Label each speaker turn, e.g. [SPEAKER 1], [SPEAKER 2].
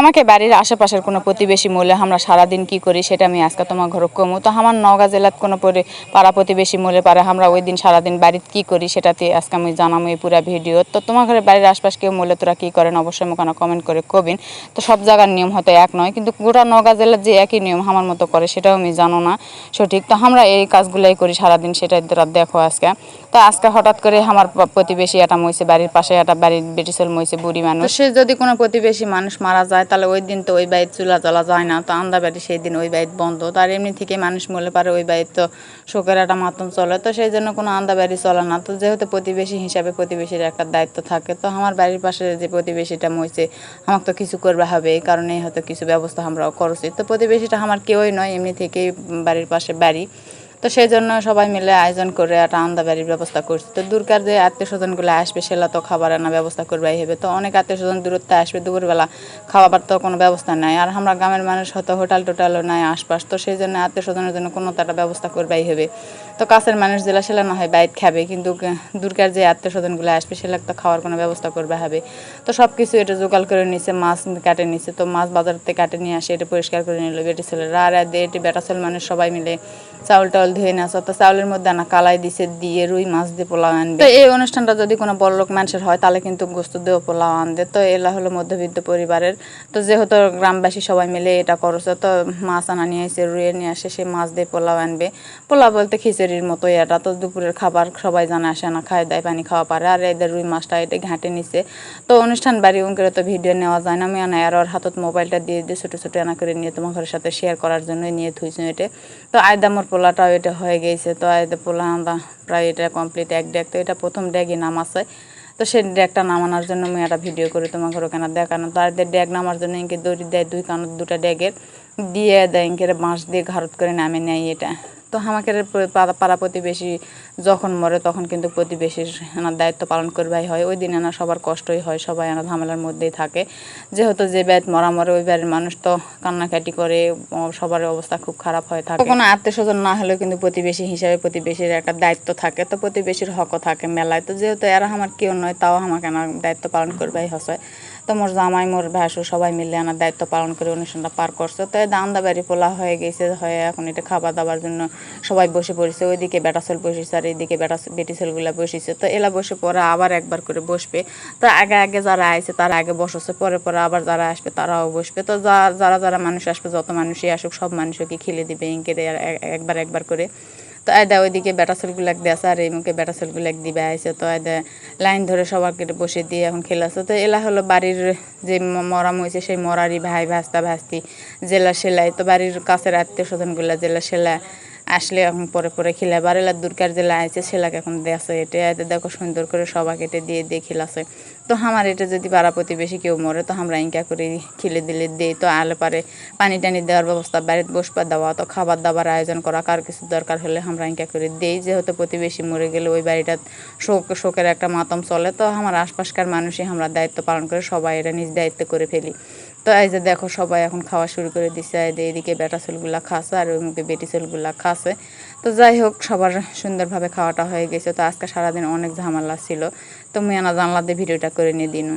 [SPEAKER 1] আমাকে বাড়ির আশেপাশের কোনো প্রতিবেশী মূলে আমরা সারাদিন কি করি সেটা আমি আজকে তোমার ঘর কমু। তো আমার নওগাঁ জেলাত কোনো পাড়া প্রতিবেশী মূলে পারে আমরা ওই দিন সারাদিন বাড়িতে কি করি সেটাতে আজকে আমি জানাম এই পুরা ভিডিও। তো তোমার ঘরে বাড়ির আশপাশ কেউ মূলে তোরা কী করেন অবশ্যই আমাকে কমেন্ট করে কবিন। তো সব জায়গার নিয়ম হয়তো এক নয় কিন্তু গোটা নওগাঁ জেলার যে একই নিয়ম আমার মতো করে সেটাও আমি জানো না সঠিক। তো আমরা এই কাজগুলাই করি সারাদিন সেটাই তোরা দেখো আজকে। তো আজকে হঠাৎ করে আমার প্রতিবেশী একটা মইছে বাড়ির পাশে একটা বাড়ির বেটিসল মইছে বুড়ি মানুষ। সে যদি কোনো প্রতিবেশী মানুষ মারা যায় তাহলে ওই দিন তো ওই বাড়ির চুলা জ্বলা যায় না, তো আন্দা বাড়ি সেই দিন ওই বাড়ির বন্ধ। তার এমনি থেকে মানুষ মরলে পারে ওই বাড়ির তো শোকের একটা মাতম চলে, তো সেই জন্য কোনো আন্দা বাড়ি চলে না। তো যেহেতু প্রতিবেশী হিসাবে প্রতিবেশীর একটা দায়িত্ব থাকে, তো আমার বাড়ির পাশে যে প্রতিবেশীটা মইছে আমাকে তো কিছু করবে হবে, এই কারণেই হয়তো কিছু ব্যবস্থা আমরাও করছি। তো প্রতিবেশীটা আমার কেউই নয়, এমনি থেকেই বাড়ির পাশে বাড়ি। তো সেই জন্য সবাই মিলে আয়োজন করে একটা আন্দা বাড়ির ব্যবস্থা করছি। তো দূরকার যে আত্মীয় স্বজনগুলো আসবে, সেলা তো খাবার আনা ব্যবস্থা করবাই হবে। তো অনেক আত্মীয় স্বজন দূরত্বে আসবে, দুপুরবেলা খাওয়াবার তো কোনো ব্যবস্থা নাই। আর আমরা গ্রামের মানুষ হয়তো হোটেল টোটালও নাই আশপাশ, তো সেই জন্য আত্মীয় স্বজনের জন্য কোনো তো একটা ব্যবস্থা করবাই হবে। তো কাছের মানুষ জেলা সেলা না হয় বাইরে খাবে, কিন্তু দূরকার যে আত্মীয় স্বজনগুলো আসবে, সেলা তো খাওয়ার কোনো ব্যবস্থা করবে, হবে। তো সব কিছু এটা জোগাড় করে নিছে, মাছ কাটে নিছে, তো মাছ বাজার থেকে কাটে নিয়ে আসে, এটা পরিষ্কার করে নিল বেটি ছেলেরা। আর এটি বেটা ছেলে মানুষ সবাই মিলে চাউল টাউল ধুয়ে নেওয়া তো চাউলের মধ্যে না কালাই দিছে, দিয়ে রুই মাছ দিয়ে পোলাও আনবে। তো এই অনুষ্ঠানটা যদি কোনো বড় লোক মানুষের হয়, তাহলে কিন্তু গোস্ত দিয়েও পোলাও আনবে। তো এলা হলো মধ্যবিত্ত পরিবারের। তো যেহেতু গ্রামবাসী সবাই মিলে এটা করছে, তো মাছ আনা নিয়ে এসে রুয়ে নিয়ে আসে, সে মাছ দিয়ে পোলাও আনবে। পোলাও বলতে খিচুড়ির মতো এটা, তো দুপুরের খাবার সবাই জানা আসে না, খায়, দায়, পানি খাওয়া পারে। আর এদের রুই মাছটা এটা ঘাঁটে নিছে। তো অনুষ্ঠান বাড়ি উনকে তো ভিডিও নেওয়া যায় না আমি আনা আর ওর হাতত মোবাইলটা দিয়ে দিয়ে ছোটো ছোটো আনা করে নিয়ে তোমার ঘরের সাথে শেয়ার করার জন্য নিয়ে থুইছি এটা। তো আয়দামোর পোলাটাও এটা হয়ে গেছে। তো পোলা আমরা প্রায় এটা কমপ্লিট এক ডেক তো এটা প্রথম ড্যাগই নাম আছে তো সেই ড্যাগটা নামানোর জন্য আমি একটা ভিডিও করি তোমাকে ওখানে দেখানো। তো আর ড্যাগ নামার জন্য ইঙ্কে দড়ি দেয়, দুই কানত দুটা ড্যাগের দিয়ে দেয় ইনকে বাঁশ দিয়ে ঘারত করে নামে নেয় এটা। তো আমাকে পাড়া প্রতিবেশী যখন মরে তখন কিন্তু প্রতিবেশীর এনার দায়িত্ব পালন করবাই হয়। ওই দিন এনা সবার কষ্টই হয়, সবাই এনা ঝামেলার মধ্যেই থাকে। যেহেতু যে ব্যাট মরা মরে ওই বাড়ির মানুষ তো কান্নাকাটি করে সবার অবস্থা খুব খারাপ হয়ে থাকে। কোনো আত্মীয় স্বজন না হলেও কিন্তু প্রতিবেশী হিসাবে প্রতিবেশীর একটা দায়িত্ব থাকে। তো প্রতিবেশীর হকও থাকে মেলায়। তো যেহেতু এরা আমার কেউ নয়, তাও আমাকে এনার দায়িত্ব পালন করবাই হসয়। তো মোর জামাই মোর ভাসু, সবাই মিলে আনার দায়িত্ব পালন করে অনুষ্ঠানটা পার করছে। তো দান্দা বাড়ি পোলা হয়ে গেছে, হয়ে এখন এটা খাবার দাবার জন্য সবাই বসে পড়েছে। ওইদিকে বেটা ছেল বসেছে আর এইদিকে বেটা বেটি ছেলগুলা বসেছে। তো এলা বসে পরে আবার একবার করে বসবে। তো আগে আগে যারা আইছে তারা আগে বসেছে, পরে পরে আবার যারা আসবে তারাও বসবে। তো যারা যারা মানুষ আসবে, যত মানুষই আসুক, সব মানুষকে খেলে দিবে এ- একবার একবার করে। তো আয়দা ওইদিকে বেটা দিয়ে দিয়েছে আর এই মুখে বেটা এক দিবে আইছে তো আয়দা লাইন ধরে সবাইকে বসে দিয়ে এখন খেলাছে। তো এলা হলো বাড়ির যে মরাম হয়েছে সেই মরারই ভাই ভাস্তা ভাস্তি, জেলা সেলাই। তো বাড়ির কাছের আত্মীয় স্বজনগুলা জেলা সেলা আসলে এখন পরে পরে খিলা বারেলা দুর্গার জেলা আছে, সেলাকে এখন দেছে এটা এতে দেখো সুন্দর করে সবাই কেটে দিয়ে দিয়ে খিলাছে। তো আমার এটা যদি পাড়া প্রতিবেশী কেউ মরে, তো আমরা ইনকা করে খিলে দিলে দিই। তো আলে পারে পানি টানি দেওয়ার ব্যবস্থা, বাড়িতে বসবার দেওয়া, তো খাবার দাবার আয়োজন করা, কার কিছু দরকার হলে আমরা ইনকা করে দিই। যেহেতু প্রতিবেশী মরে গেলে ওই বাড়িটা শোক, শোকের একটা মাতম চলে, তো আমার আশপাশকার মানুষই আমরা দায়িত্ব পালন করে সবাই এটা নিজ দায়িত্ব করে ফেলি। তো এই যে দেখো, সবাই এখন খাওয়া শুরু করে দিছে। এদিকে বেটা ছেলগুলা খাসে আর ওই মুখে বেটি ছেলগুলা খাসে তো যাই হোক, সবার সুন্দরভাবে খাওয়াটা হয়ে গেছে। তো আজকে সারাদিন অনেক ঝামেলা ছিল। তো মিয়ানা জানলা দিয়ে ভিডিওটা করে নিয়ে দিন।